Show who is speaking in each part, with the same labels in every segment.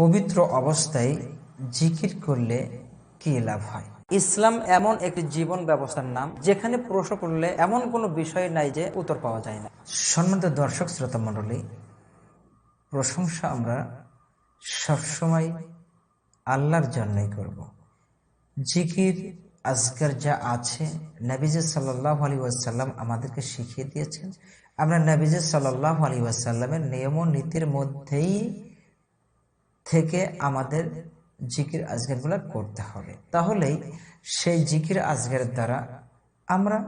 Speaker 1: পবিত্র অবস্থায় জিকির করলে কি লাভ হয়? ইসলাম এমন একটি জীবন ব্যবস্থার নাম যেখানে প্রশ্ন করলে এমন কোনো বিষয় নাই যে উত্তর পাওয়া যায় না। সম্মানিত দর্শক শ্রোতা মণ্ডলী প্রশংসা আমরা সবসময় আল্লাহর জন্যই করব। জিকির আজকার যা আছে নবীজ সাল্লাহ আলী ওয়াসাল্লাম আমাদেরকে শিখিয়ে দিয়েছেন। আমরা নবীজ সাল্লাহ আলী ওয়াসাল্লামের নিয়ম নীতির মধ্যেই থেকে আমাদের জিকির আজগারগুলো করতে হবে। তাহলেই সেই জিকির আজগার দ্বারা আমরা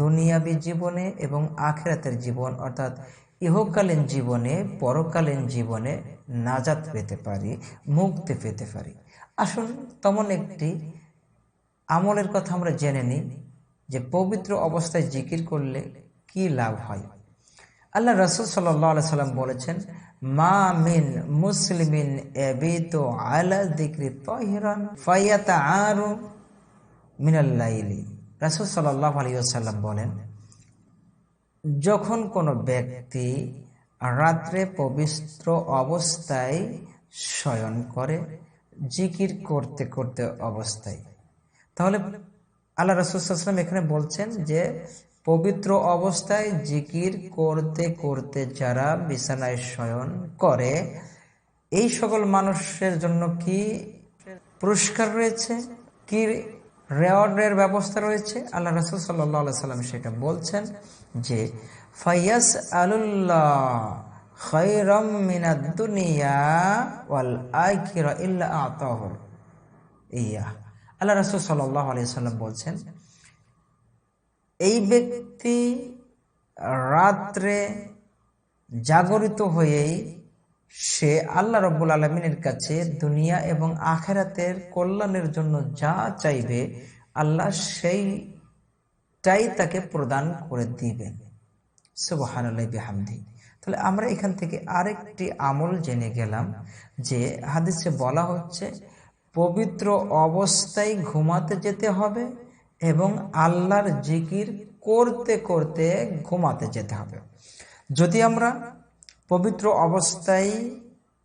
Speaker 1: দুনিয়াবী জীবনে এবং আখেরাতের জীবন, অর্থাৎ ইহকালীন জীবনে, পরকালীন জীবনে নাজাত পেতে পারি, মুক্তি পেতে পারি। আসুন তেমন একটি আমলের কথা আমরা জেনে নিই যে পবিত্র অবস্থায় জিকির করলে কি লাভ হয়। আল্লাহ রসুল সাল্লাহ সাল্লাম বলেছেন মা মিন মুসলিমিন এবিত আলা দিক্রি তহিরান ফাইয়াতা আরু মিনাল্লাইলি রাসুল সাল্লাহ আলী সাল্লাম বলেন, যখন কোনো ব্যক্তি রাত্রে পবিত্র অবস্থায় শয়ন করে, জিকির করতে করতে অবস্থায়, তাহলে আল্লাহ রসুলাম এখানে বলছেন যে পবিত্র অবস্থায় জিকির করতে করতে যারা বিছানায় শয়ন করে, এই সকল মানুষের জন্য কি পুরস্কার রয়েছে? কি রেওয়ার্ডের ব্যবস্থা রয়েছে? আল্লাহ রসুল সাল্লাহ সাল্লাম সেটা বলছেন যে ফাইয়াস আলুল্লাহ খৈরম মিনাদ দুনিয়া ওয়াল আখিরা ইল্লা আতাহ। ইয়া। আল্লাহ রসুল সাল্লাহ আলি সাল্লাম বলছেন এই ব্যক্তি রাত্রে জাগরিত হয়েই সে আল্লাহ রব্বুল আলমিনের কাছে দুনিয়া এবং আখেরাতের কল্যাণের জন্য যা চাইবে, আল্লাহ সেইটাই তাকে প্রদান করে দিবেন সুবাহান তাহলে আমরা এখান থেকে আরেকটি আমল জেনে গেলাম, যে হাদিসে বলা হচ্ছে, পবিত্র অবস্থায় ঘুমাতে যেতে হবে এবং আল্লাহর জিকির করতে করতে ঘুমাতে যেতে হবে। যদি আমরা পবিত্র অবস্থায়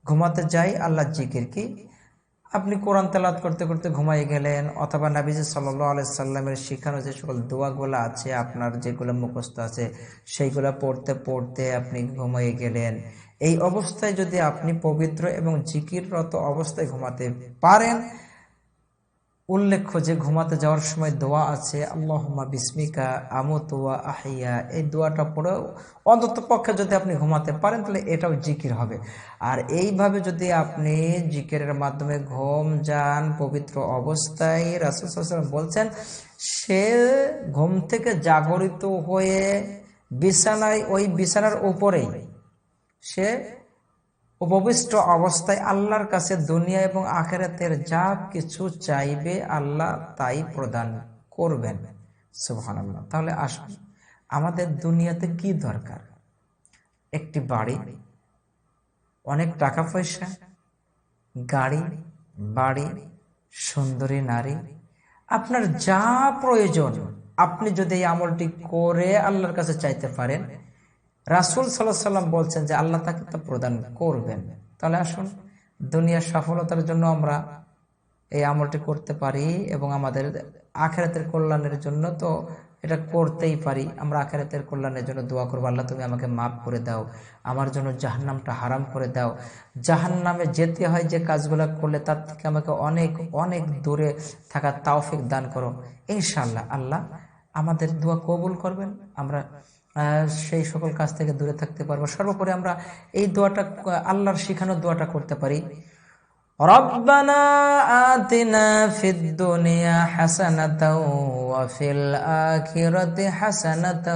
Speaker 1: ঘুমাতে যাই, আল্লাহর জিকির কি? আপনি কোরআন তেলাত করতে করতে ঘুমাই গেলেন, অথবা নাবিজ সাল্লাহ আলাইসাল্লামের শিখানো যে সকল দোয়াগুলো আছে, আপনার যেগুলো মুখস্থ আছে, সেইগুলো পড়তে পড়তে আপনি ঘুমাই গেলেন। এই অবস্থায় যদি আপনি পবিত্র এবং জিকিররত অবস্থায় ঘুমাতে পারেন উল্লেখ্য যে ঘুমাতে যাওয়ার সময় দোয়া আছে আল্লাহমা বিস্মিকা আমতুয়া আহিয়া। এই দোয়াটা পড়েও অন্তত পক্ষে যদি আপনি ঘুমাতে পারেন, তাহলে এটাও জিকির হবে। আর এইভাবে যদি আপনি জিকিরের মাধ্যমে ঘুম যান, পবিত্র অবস্থায় রাসুল বলছেন, সে ঘুম থেকে জাগরিত হয়ে বিছানায়, ওই বিছানার উপরেই সে উপবিষ্ট অবস্থায় আল্লাহর কাছে দুনিয়া এবং আখেরাতের যা কিছু চাইবে আল্লাহ তাই প্রদান করবেন। সুবহান আল্লাহ তাহলে আসুন, আমাদের দুনিয়াতে কি দরকার? একটি বাড়ি, অনেক টাকা পয়সা গাড়ি, বাড়ি, সুন্দরী নারী, আপনার যা প্রয়োজন, আপনি যদি এই আমলটি করে আল্লাহর কাছে চাইতে পারেন রাসুল সাল্লাম বলছেন যে আল্লাহ তাকে তা প্রদান করবেন। তাহলে আসুন, দুনিয়ার সফলতার জন্য আমরা এই আমলটি করতে পারি এবং আমাদের আখেরাতের কল্যাণের জন্য তো এটা করতেই পারি। আমরা আখেরাতের কল্যাণের জন্য দোয়া করব, আল্লাহ তুমি আমাকে মাফ করে দাও, আমার জন্য জাহান্নামটা হারাম করে দাও। জাহান্নামে যেতে হয় যে কাজগুলো করলে তার থেকে আমাকে অনেক অনেক দূরে থাকা তাওফিক দান করো। ইনশাল্লাহ আল্লাহ আমাদের দোয়া কবুল করবেন। আমরা সেই সকল কাজ থেকে দূরে থাকতে পারবো সর্বোপরি আমরা এই দোয়াটা আল্লাহর শিখানো দোয়াটা করতে পারি ربنا آتنا في الدنيا حسنة وفي الآخرة حسنة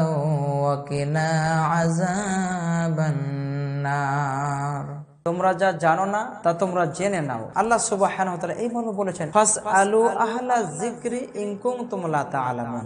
Speaker 1: وقنا عذاب النار তোমরা যা জানো না তা তোমরা জেনে নাও আল্লাহ সুবাহ এই মর্মে বলেছেন ফাস আলু আহলা জিক্রি ইনকুম তোমলা তা আলামান